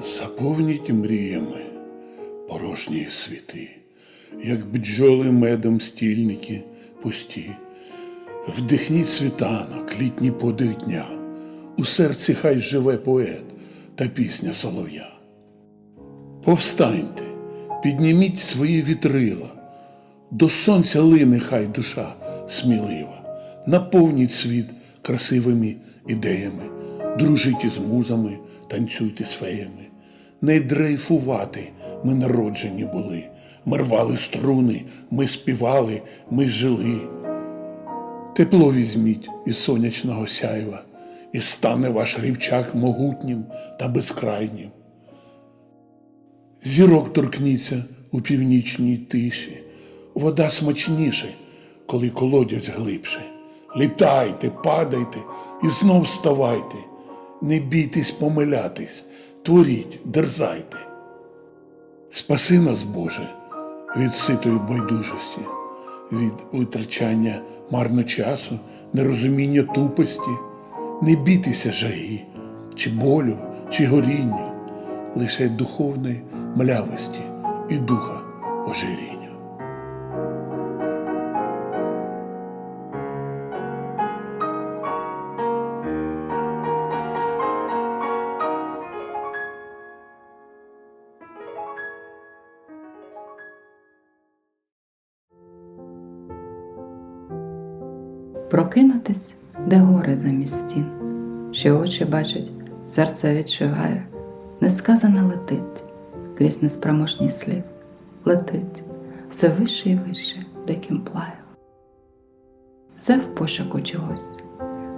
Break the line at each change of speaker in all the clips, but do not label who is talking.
Заповніть мріями порожні світи, як бджоли медом стільники пусті. Вдихніть світанок, літній подих дня, у серці хай живе поет та пісня солов'я. Повстаньте, підніміть свої вітрила, до сонця лине хай душа смілива, наповніть світ красивими ідеями, дружіть із музами, танцюйте з феями. Не дрейфувати ми народжені були, ми рвали струни, ми співали, ми жили. Тепло візьміть із сонячного сяйва, і стане ваш рівчак могутнім та безкрайнім. Зірок торкніться у північній тиші, вода смачніше, коли колодязь глибше. Літайте, падайте і знов вставайте, не бійтесь помилятись, творіть, дерзайте. Спаси нас, Боже, від ситої байдужості, від витрачання марно часу, нерозуміння тупості, не бійтеся жаги, чи болю, чи горіння, лише духовної млявості і духа ожиріння.
Прокинутись, де гори замість стін, що очі бачать, серце відчуває, несказане летить крізь неспроможні слів, летить все вище і вище, диким плаю. Все в пошуку чогось,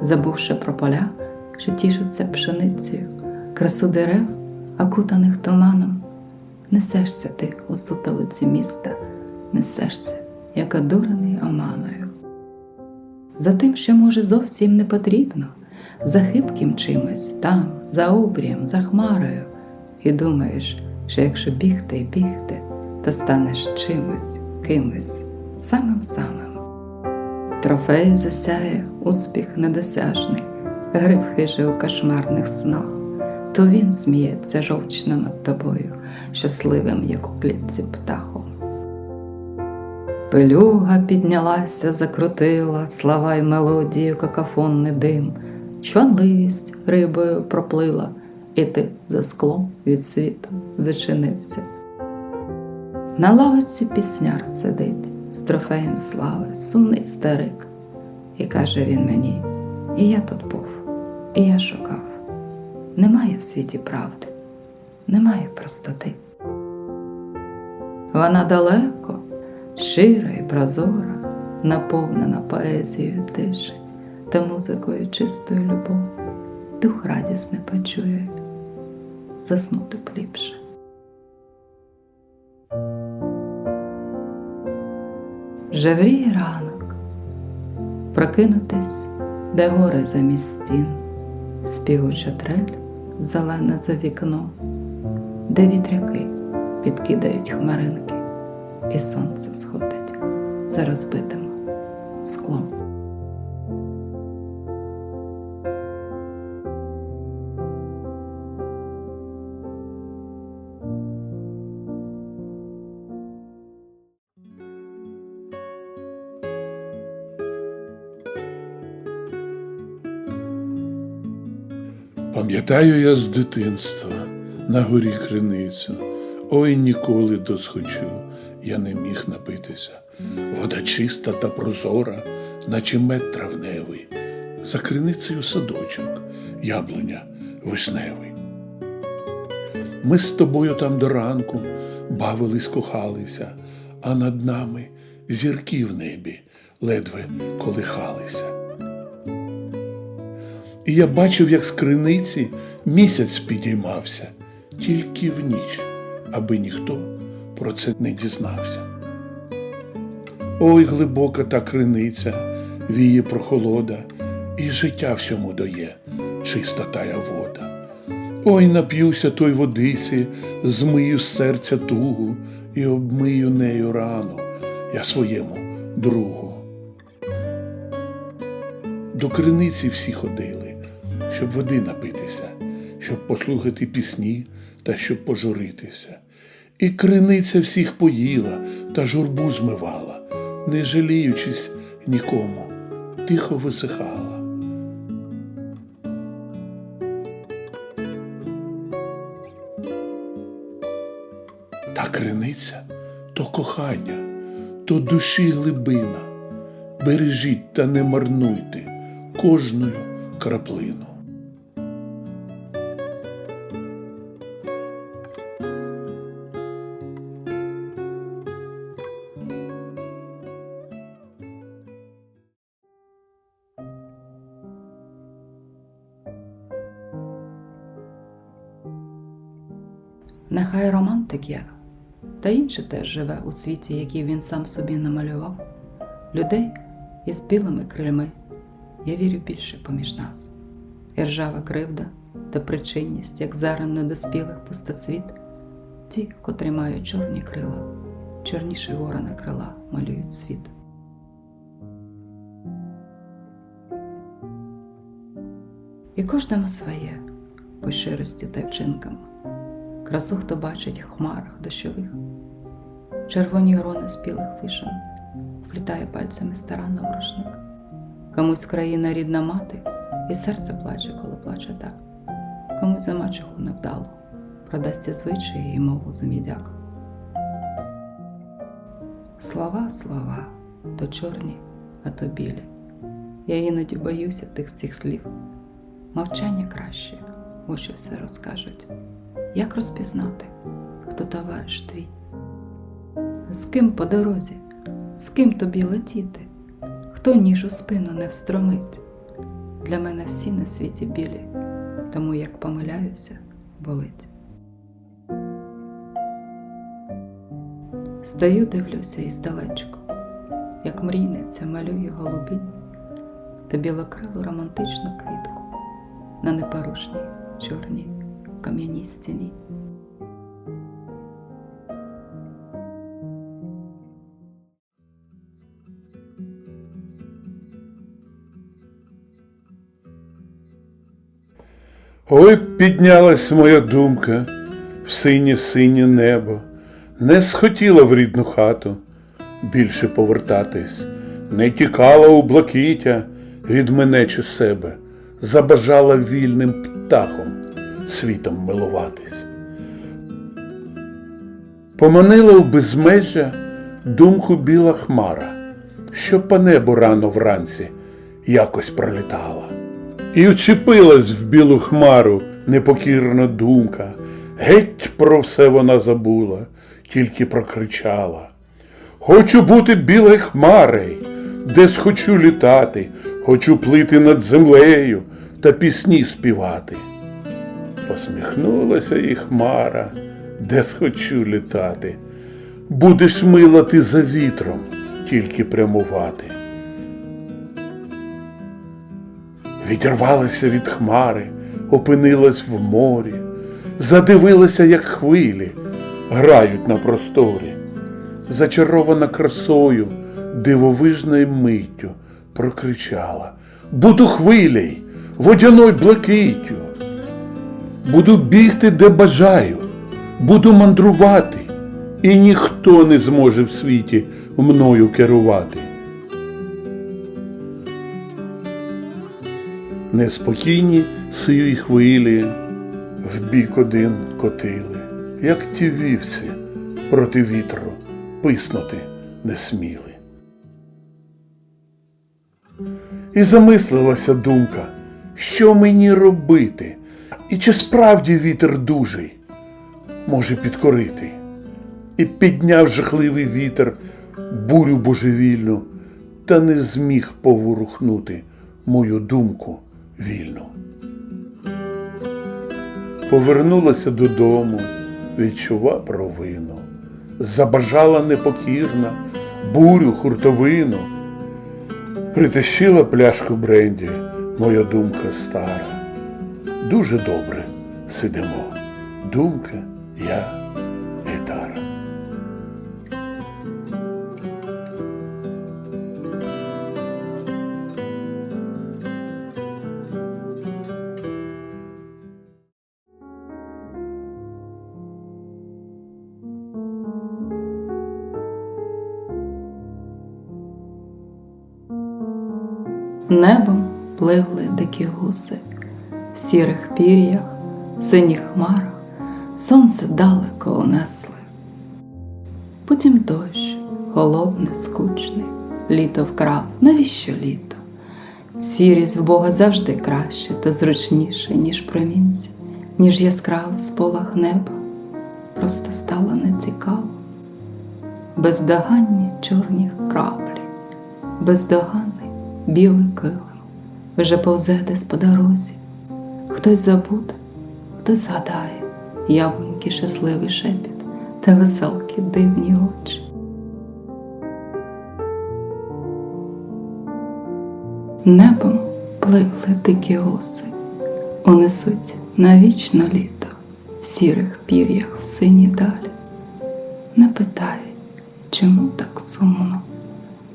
забувши про поля, що тішаться пшеницею, красу дерев, окутаних туманом, несешся ти у сутолиці міста, несешся, як одурений оманою за тим, що може зовсім не потрібно, за хибким чимось там, за обрієм, за хмарою, і думаєш, що якщо бігти і бігти, то станеш чимось, кимось, самим самим. Трофей засяє, успіх недосяжний, гриб хижий у кошмарних снах, то він сміється жовчно над тобою, щасливим, як у клітці птахом. Пелюга піднялася, закрутила слова й мелодію, какафонний дим, чванливість рибою проплила, і ти за склом від світу зачинився. На лавочці пісняр сидить з трофеєм слави, сумний старик, і каже він мені: І я тут був, і я шукав. Немає в світі правди, немає простоти. Вона далеко щира і прозора, наповнена поезією тиші та музикою чистої любові, дух радісне почує, заснути б ліпше. Жевріє ранок, прокинутись, де гори замість стін, співуча трель зелена за вікно, де вітряки підкидають хмаринки і сонце сходить за розбитим склом.
Пам'ятаю я з дитинства на горі криницю, ой ніколи досхочу, я не міг напитися. Вода чиста та прозора, наче мед травневий, за криницею садочок, яблуня вишневий. Ми з тобою там до ранку бавились, кохалися, а над нами зірки в небі ледве колихалися. І я бачив, як з криниці місяць підіймався, тільки в ніч, аби ніхто про це не дізнався. Ой, глибока та криниця, віє прохолода, і життя всьому дає чиста тая вода. Ой, нап'юся той водиці, змию з серця тугу і обмию нею рану я своєму другу. До криниці всі ходили, щоб води напитися, щоб послухати пісні та щоб пожуритися. І криниця всіх поїла та журбу змивала, не жаліючись нікому, тихо висихала. Та криниця то кохання, то душі глибина. Бережіть та не марнуйте кожною краплину.
Нехай романтик я, та інше теж живе у світі, який він сам собі намалював. Людей із білими крильми я вірю більше поміж нас. І ржава кривда та причинність, як заран недоспілих пустоцвіт, ті, котрі мають чорні крила, чорніші ворона крила малюють світ. І кожному своє по щирості та вчинкам. Красу, хто бачить в хмарах дощових, червоні грони спілих вишен, вплітає пальцями старанно в рушник. Комусь країна рідна мати, і серце плаче, коли плаче та, комусь за мачеху невдало, продасть і звичаї і мову за мідяк. Слова, слова, то чорні, а то білі. Я іноді боюся тих цих слів. Мовчання краще, очі все розкажуть. Як розпізнати, хто товариш твій? З ким по дорозі, з ким тобі летіти? Хто ніж у спину не встромить? Для мене всі на світі білі, тому як помиляюся, болить. Стою, дивлюся і здалечко, як мрійниця малює голубінь та білокрилу романтичну квітку на непорушній чорній кам'яній стіні.
Ой, піднялась моя думка в синє синє небо, не схотіла в рідну хату більше повертатись, не тікала у блакиття від мене чи себе, забажала вільним птахом світом милуватись. Поманила у безмежжя думку біла хмара, що по небу рано вранці якось пролітала. І вчепилась в білу хмару непокірна думка. Геть про все вона забула, тільки прокричала. Хочу бути білою хмарою, десь хочу літати, хочу плити над землею та пісні співати. Посміхнулася і хмара, десь хочу літати. Будеш мила ти за вітром, тільки прямувати. Відірвалася від хмари, опинилась в морі, задивилася, як хвилі грають на просторі, зачарована красою, дивовижною миттю прокричала Буду хвилей, водяною блакиттю, буду бігти, де бажаю, буду мандрувати, і ніхто не зможе в світі мною керувати. Неспокійні сиві хвилі в бік один котили, як ті вівці проти вітру писнути не сміли. І замислилася думка, що мені робити, і чи справді вітер дужий може підкорити. І підняв жахливий вітер бурю божевільну, та не зміг поворухнути мою думку вільну. Повернулася додому, відчува провину, забажала непокірна бурю хуртовину, притащила пляшку бренді, моя думка стара дуже добре сидимо. Думка я гітара.
Небом пливли дикі гуси в сірих пір'ях, синіх хмарах, сонце далеко унесли. Потім дощ, холодний, скучний, літо вкрав, навіщо літо? Сірість в Бога завжди краще та зручніше, ніж промінці, ніж яскравий сполах неба. Просто стало нецікаво. Бездоганні чорні краплі, бездоганний білий килим вже повзе десь по дорозі. Хтось забуде, хтось згадає яблуньки щасливий шепіт та веселки дивні очі. Небом пливли дикі оси, унесуть навічно літо в сірих пір'ях в синій далі. Не питай, чому так сумно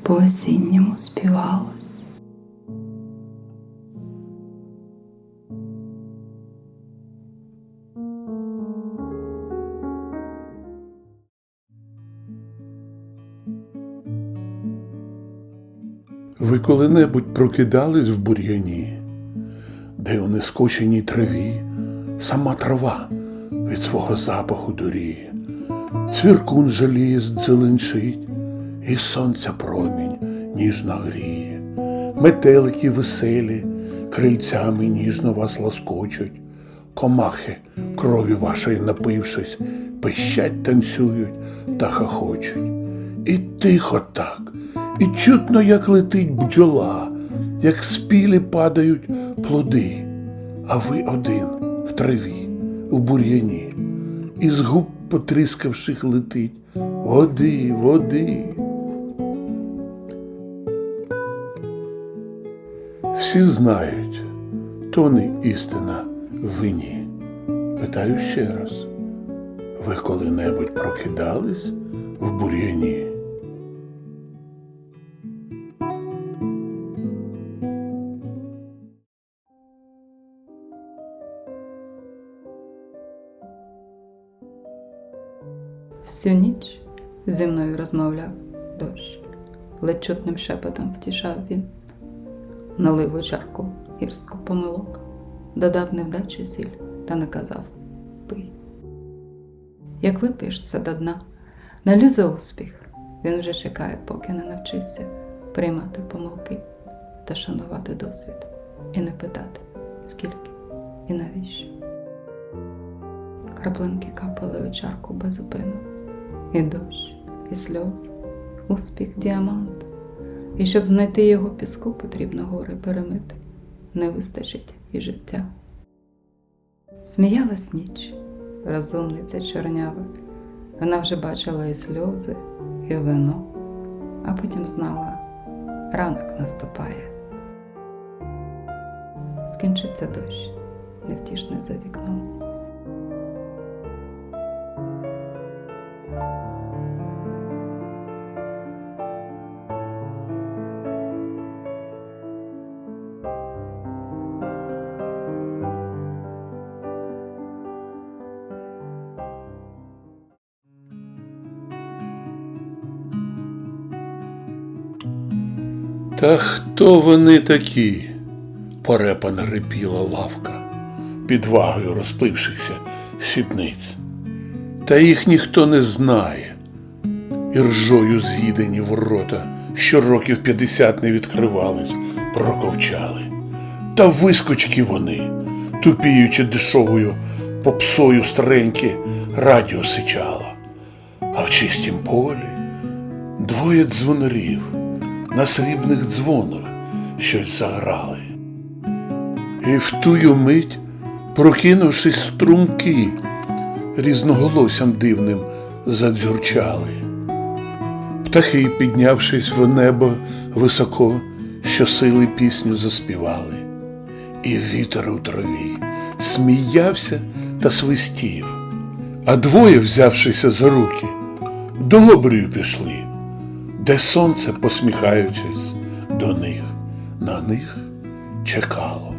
по осінньому співалось.
Ви коли-небудь прокидались в бур'яні, де у нескоченій траві сама трава від свого запаху дуріє, цвіркун жаліє зеленчить, і сонця промінь ніжно гріє, метелики веселі крильцями ніжно вас ласкочуть, комахи, крові вашої напившись, пищать, танцюють та хохочуть. І тихо так, і чутно, як летить бджола, як спілі падають плоди, а ви один в траві, у бур'яні, і з губ потріскавших летить води, води. Всі знають, то не істина в вині. Питаю ще раз, ви коли-небудь прокидались в бур'яні?
Зі мною розмовляв дощ, ледь чутним шепотом втішав він, налив у чарку гірську помилок, додав невдачі сіль та наказав пий. Як вип'єш все до дна, налю за успіх, він вже чекає, поки не навчишся приймати помилки та шанувати досвід, і не питати, скільки і навіщо. Краплинки капали у чарку безупину. І дощ, і сльози, успіх діамант. І щоб знайти його піску, потрібно гори перемити. Не вистачить і життя. Сміялась ніч, розумниця чорнява. Вона вже бачила і сльози, і вино, а потім знала, ранок наступає. Скінчиться дощ, невтішний за вікном.
Та хто вони такі? порепано рипіла лавка, під вагою розплившихся сідниць. Та їх ніхто не знає. І ржою з'їдені ворота, що років п'ятдесят не відкривались, проковчали. Та вискочки вони, тупіючи дешовою попсою стареньке радіо сичало. А в чистім полі двоє дзвонарів на срібних дзвонах щось заграли. І в тую мить, прокинувшись струмки, різноголоссям дивним задзюрчали. Птахи, піднявшись в небо високо, щосили пісню заспівали. І вітер у траві сміявся та свистів, а двоє, взявшися за руки, до обрію пішли, де сонце, посміхаючись до них, на них чекало.